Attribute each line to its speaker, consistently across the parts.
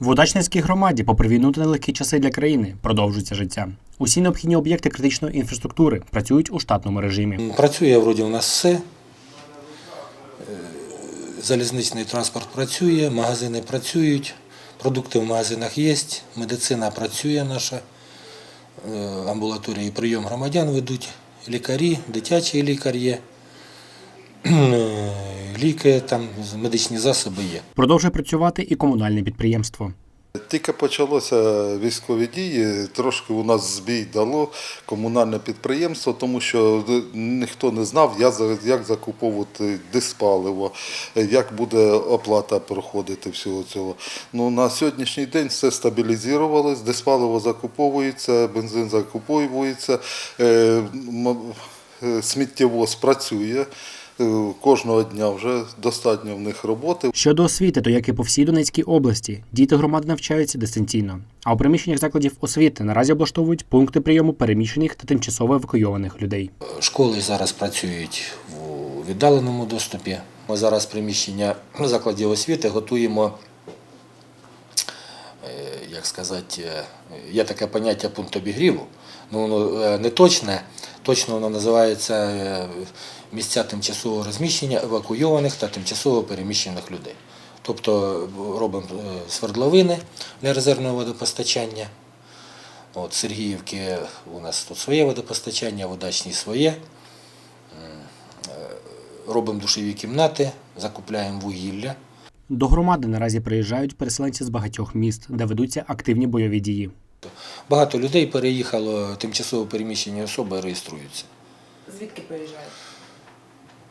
Speaker 1: В Удачненській громаді, попри війну та нелегкі часи для країни, продовжується життя. Усі необхідні об'єкти критичної інфраструктури працюють у штатному режимі.
Speaker 2: Працює вроді у нас все. Е, Залізничний транспорт працює, магазини працюють, продукти в магазинах є, медицина працює наша, е, амбулаторії прийом громадян ведуть, лікарі, дитячий лікар є, е, ліки, там медичні засоби є.
Speaker 1: Продовжує працювати і комунальне підприємство.
Speaker 3: Тільки почалося військові дії, трошки у нас збій дало комунальне підприємство, тому що ніхто не знав, як закуповувати диспаливо, як буде оплата проходити всього цього. Ну, на сьогоднішній день все стабілізувалось, диспаливо закуповується, бензин закуповується, е, сміттєвоз працює. е, Кожного дня вже достатньо в них роботи.
Speaker 1: Щодо освіти, то як і по всій Донецькій області, діти громади навчаються дистанційно. А у приміщеннях закладів освіти наразі облаштовують пункти прийому переміщених та тимчасово евакуйованих людей.
Speaker 2: Школи зараз працюють у віддаленому доступі. Ми зараз приміщення закладів освіти готуємо, е, як сказати, е, є таке поняття пункт обігріву. Ну, воно е, не точне, точно воно називається е, місця тимчасового розміщення евакуйованих та тимчасово переміщених людей. Тобто е, робимо е, свердловини для резервного водопостачання. От Сергіївки у нас тут своє водопостачання, в Удачній своє. Робимо душові кімнати, закупляємо вугілля.
Speaker 1: До громади наразі приїжджають переселенці з багатьох міст, де ведуться активні бойові дії.
Speaker 2: Багато людей переїхало, тимчасово переміщені особи реєструються.
Speaker 4: Звідки приїжджають?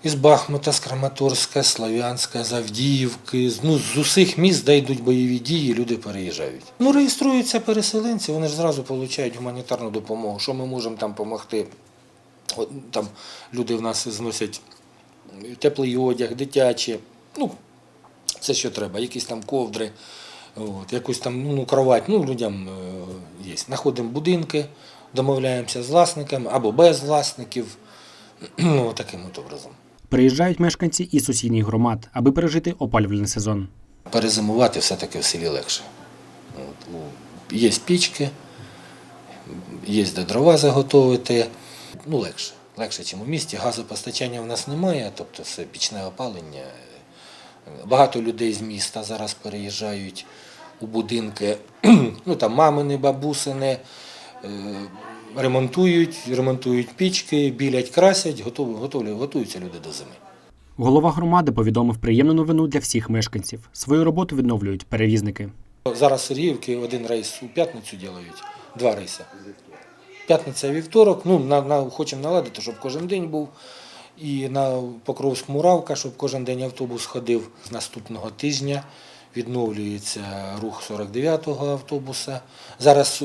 Speaker 2: Із Бахмута, з Краматорська, Слов'янська, з Авдіївки, ну, з усіх міст, де йдуть бойові дії, люди переїжджають. Ну, реєструються переселенці, вони ж зразу отримують гуманітарну допомогу. Що ми можемо там допомогти? Там люди в нас зносять теплий одяг, дитячі, ну, це що треба, якісь там ковдри, от, якусь там ну, кровать, ну, людям е, є. Знаходимо будинки, домовляємося з власниками або без власників, ну, таким от образом.
Speaker 1: Приїжджають мешканці і сусідніх громад, аби пережити опалювальний сезон.
Speaker 2: перезимувати все-таки в селі легше. От, у- Є пічки, є де дрова заготовити. Ну, легше. Легше, ніж у місті. Газопостачання в нас немає, тобто це пічне опалення. Багато людей з міста зараз переїжджають у будинки, ну там мамини, бабусини, е, ремонтують, ремонтують пічки, білять, красять, готові, готові, готуються люди до зими.
Speaker 1: Голова громади повідомив приємну новину для всіх мешканців. Свою роботу відновлюють перевізники.
Speaker 2: Зараз Сергіївки один рейс у п'ятницю ділають, два рейси. П'ятниця вівторок, ну, на, на, хочемо наладити, щоб кожен день був. І на Покровському Равка, щоб кожен день автобус ходив. З наступного тижня відновлюється рух 49-го автобуса. Зараз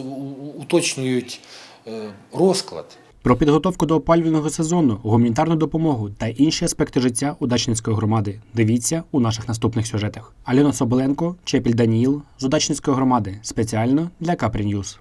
Speaker 2: уточнюють е, розклад.
Speaker 1: Про підготовку до опалювального сезону, гуманітарну допомогу та інші аспекти життя Удачницької громади. Дивіться у наших наступних сюжетах. Альона Соболенко, Чепіль Даніїл з Удачницької громади спеціально для Капрі Ньюз.